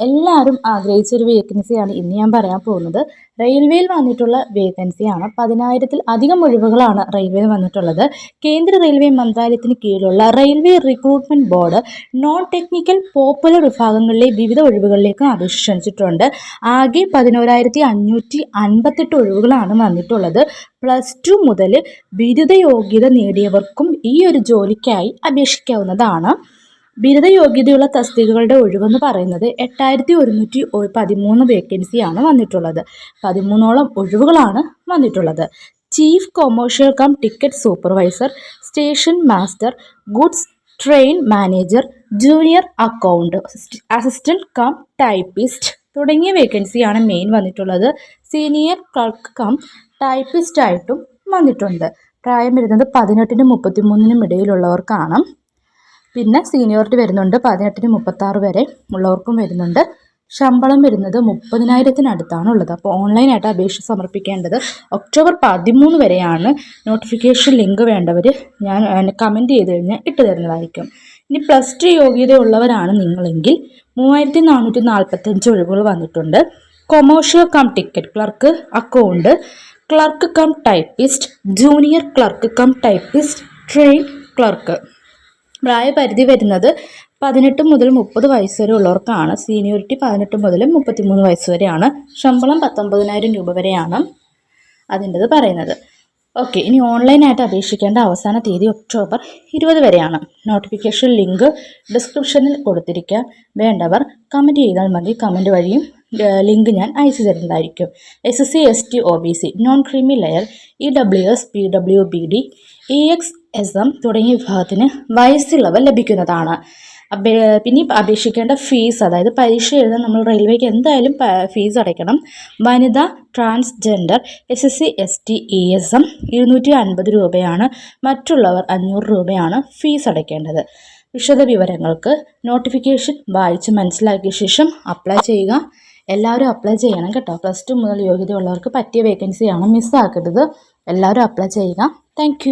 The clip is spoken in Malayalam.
എല്ലാവരും ആഗ്രഹിച്ചൊരു വേക്കൻസിയാണ് ഇന്ന് ഞാൻ പറയാൻ പോകുന്നത്. റെയിൽവേയിൽ വന്നിട്ടുള്ള വേക്കൻസിയാണ് പതിനായിരത്തിൽ അധികം ഒഴിവുകളാണ് റെയിൽവേയിൽ വന്നിട്ടുള്ളത്. കേന്ദ്ര റെയിൽവേ മന്ത്രാലയത്തിന് കീഴിലുള്ള railway recruitment board non technical popular വിഭാഗങ്ങളിലെ വിവിധ ഒഴിവുകളിലേക്ക് അപേക്ഷ ക്ഷണിച്ചിട്ടുണ്ട് ആകെ പതിനോരായിരത്തി അഞ്ഞൂറ്റി അൻപത്തെട്ട് ഒഴിവുകളാണ് വന്നിട്ടുള്ളത്. പ്ലസ് ടു മുതൽ ബിരുദ യോഗ്യത നേടിയവർക്കും ഈ ഒരു ജോലിക്കായി അപേക്ഷിക്കാവുന്നതാണ്. ബിരുദ യോഗ്യതയുള്ള തസ്തികകളുടെ ഒഴിവെന്ന് പറയുന്നത് എട്ടായിരത്തി ഒരുന്നൂറ്റി പതിമൂന്ന് വേക്കൻസിയാണ് വന്നിട്ടുള്ളത്. പതിമൂന്നോളം ഒഴിവുകളാണ് വന്നിട്ടുള്ളത്. Chief commercial cum ticket supervisor station master goods train manager junior account assistant cum typist തുടങ്ങിയ വേക്കൻസിയാണ് മെയിൻ വന്നിട്ടുള്ളത്. സീനിയർ ക്ലർക്ക് കം ടൈപ്പിസ്റ്റായിട്ടും വന്നിട്ടുണ്ട്. പ്രായം വരുന്നത് പതിനെട്ടിനും മുപ്പത്തിമൂന്നിനും ഇടയിലുള്ളവർക്കാണ്. പിന്നെ സീനിയോറിറ്റി വരുന്നുണ്ട് പതിനെട്ടിന് മുപ്പത്താറ് വരെ ഉള്ളവർക്കും വരുന്നുണ്ട്. ശമ്പളം വരുന്നത് മുപ്പതിനായിരത്തിനടുത്താണ് ഉള്ളത് അപ്പോൾ ഓൺലൈനായിട്ട് അപേക്ഷ സമർപ്പിക്കേണ്ടത് ഒക്ടോബർ പതിമൂന്ന് വരെയാണ്. നോട്ടിഫിക്കേഷൻ ലിങ്ക് വേണ്ടവർ ഞാൻ കമന്റ് ചെയ്ത് കഴിഞ്ഞാൽ ഇട്ട് തരുന്നതായിരിക്കും. ഇനി പ്ലസ് ടു യോഗ്യതയുള്ളവരാണ് നിങ്ങളെങ്കിൽ മൂവായിരത്തി നാനൂറ്റി നാൽപ്പത്തഞ്ച് ഒഴിവുകൾ വന്നിട്ടുണ്ട്. Commercial cum ticket clerk account clerk cum typist junior clerk cum typist train clerk പ്രായപരിധി വരുന്നത് പതിനെട്ട് മുതൽ മുപ്പത് വയസ്സ് വരെ ഉള്ളവർക്കാണ്. സീനിയോറിറ്റി പതിനെട്ട് മുതൽ മുപ്പത്തിമൂന്ന് വയസ്സ് വരെയാണ്. ശമ്പളം പത്തൊമ്പതിനായിരം രൂപ വരെയാണ് അതിന്റെത് പറയുന്നത്. ഓക്കെ ഇനി ഓൺലൈനായിട്ട് അപേക്ഷിക്കേണ്ട അവസാന തീയതി ഒക്ടോബർ ഇരുപത് വരെയാണ്. നോട്ടിഫിക്കേഷൻ ലിങ്ക് ഡിസ്ക്രിപ്ഷനിൽ കൊടുത്തിരിക്കുക വേണ്ടവർ കമന്റ് ചെയ്താൽ മതി. കമന്റ് വഴിയും ലിങ്ക് ഞാൻ അയച്ചു തരുന്നതായിരിക്കും. S S C S T O B C non creamy layer E W S P W B D E X S M തുടങ്ങിയ വിഭാഗത്തിന് വയസ്സിളവ് ലഭിക്കുന്നതാണ്. പിന്നെ അപേക്ഷിക്കേണ്ട ഫീസ് അതായത് പരീക്ഷ എഴുതാൻ നമ്മൾ റെയിൽവേക്ക് എന്തായാലും ഫീസ് അടയ്ക്കണം. വനിത transgender S S C S T E S M ഇരുന്നൂറ്റി അൻപത് രൂപയാണ്. മറ്റുള്ളവർ അഞ്ഞൂറ് രൂപയാണ് ഫീസ് അടയ്ക്കേണ്ടത്. വിശദ വിവരങ്ങൾക്ക് നോട്ടിഫിക്കേഷൻ വായിച്ച് മനസ്സിലാക്കിയ ശേഷം അപ്ലൈ ചെയ്യുക. എല്ലാവരും അപ്ലൈ ചെയ്യണം കേട്ടോ. പ്ലസ് ടു മുതൽ യോഗ്യതയുള്ളവർക്ക് പറ്റിയ വേക്കൻസിയാണ് മിസ്സാക്കരുത് എല്ലാവരും അപ്ലൈ ചെയ്യുക. താങ്ക്